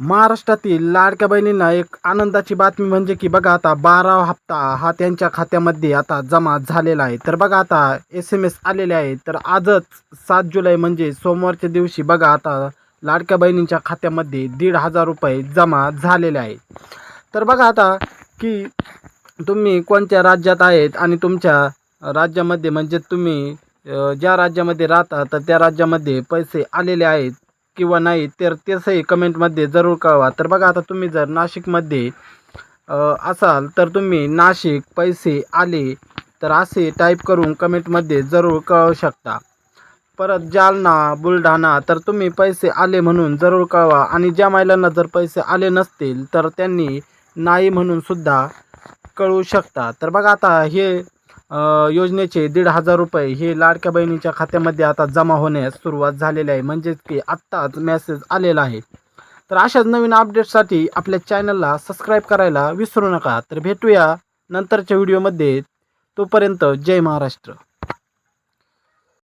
महाराष्ट्रातील लाडक्या बहिणींना एक आनंदाची बातमी म्हणजे की बघा आता बारा हप्ता हा त्यांच्या खात्यामध्ये आता जमा झालेला आहे. तर बघा आता एस एम एस आलेले आहे. तर आजच सात जुलै म्हणजे सोमवारच्या दिवशी बघा आता लाडक्या बहिणींच्या खात्यामध्ये दीड हजार रुपये जमा झालेले आहे. तर बघा आता की तुम्ही कोणत्या राज्यात आहेत आणि तुमच्या राज्यामध्ये म्हणजे तुम्ही ज्या राज्यामध्ये राहता तर त्या राज्यामध्ये पैसे आलेले आहेत. किंवा नाही तर तसंही कमेंटमध्ये जरूर कळवा. तर बघा आता तुम्ही जर नाशिकमध्ये असाल तर तुम्ही नाशिक पैसे आले तर असे टाईप करून कमेंटमध्ये जरूर कळवू शकता. परत जालना बुलढाणा तर तुम्ही पैसे आले म्हणून जरूर कळवा. आणि ज्या महिलांना जर पैसे आले नसतील तर त्यांनी नाही म्हणून सुद्धा कळवू शकता. तर बघा आता हे योजनेचे दीड हजार रुपये हे लाडक्या बहिणीच्या खात्यामध्ये आता जमा होण्यास सुरुवात झालेली आहे. म्हणजेच की आत्ताच मेसेज आलेला आहे. तर अशाच नवीन अपडेट्ससाठी आपल्या चॅनलला सबस्क्राईब करायला विसरू नका. तर भेटूया नंतरच्या व्हिडिओमध्ये तोपर्यंत जय महाराष्ट्र.